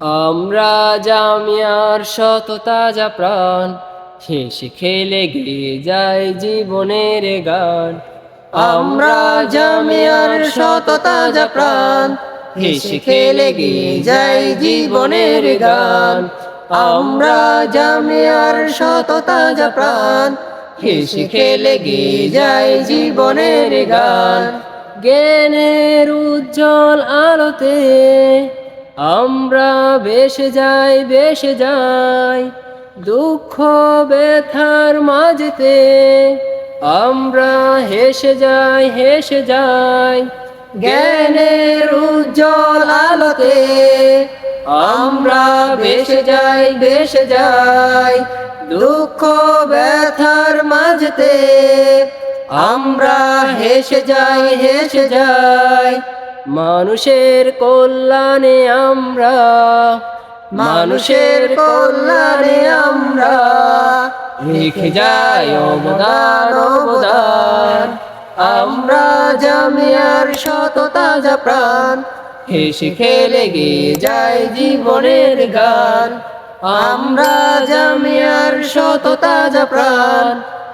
আমরা জামিয়ার শত তাজা প্রাণ, হেসে খেলে গিয়ে যায় জীবনের গান। আমরা জামিয়ার শত তাজা প্রাণ, হেসে খেলে গিয়ে যায় জীবনের গান। আমরা জামিয়ার শত তাজা প্রাণ, হেসে খেলে গিয়ে যায় জীবনের গান। জ্ঞানের উজ্জ্বল আলোতে আমরা বেসে যাই বেসে যাই, দুঃখ ব্যথার মাঝেতে। আমরা হেসে যাই হেসে যাই, জ্ঞানের উজ্জ্বল আলোতে। আমরা বেসে যাই বেসে যাই, দুঃখ ব্যথার মাঝতে। আমরা হেসে যাই হেসে যাই মানুষের কল্যাণে আমরা, মানুষের কল্যাণে আমরা রেখে যাই অবদান অবদান। আমরা জামিয়ার শত তাজা প্রাণ, হেসে খেলে গিয়ে যায় জীবনের গান। আমরা জামিয়ার শত তাজা প্রাণ,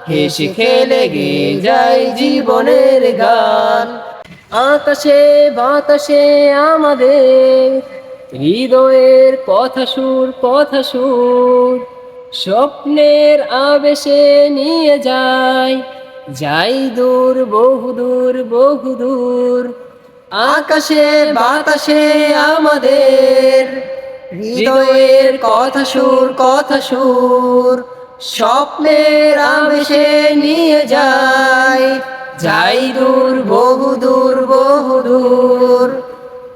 হেসে খেলে গিয়ে যায় জীবনের গান। আকাশে, বাতাসে আমাদের, হৃদয়ের কথা সুর কথা সুর। স্বপ্নের আবেশে নিয়ে যায় যাই দূর বহুদূর বহুদূর আকাশে, বাতাসে আমাদের, হৃদয়ের কথা সুর কথা সুর। স্বপ্নের আবেশে নিয়ে যায় যাই দূর, বহু দূর বহু দূর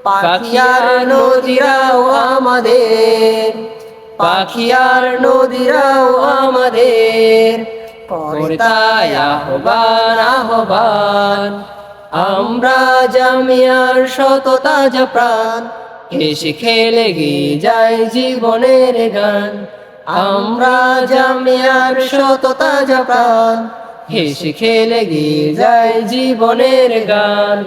পাখিয়ার নদীরাও আমাদের, পাখিয়ার নদীরাও আমাদের। করে তাই আহ্বান আহ্বান, আমরা জামিয়ার শত তাজা প্রাণ হেসে খেলে গিয়ে যায় জীবনের গান। আমরা জামিয়ার শত তাজা প্রাণ হেসে খেলে গিয়ে যায় জীবনের গান।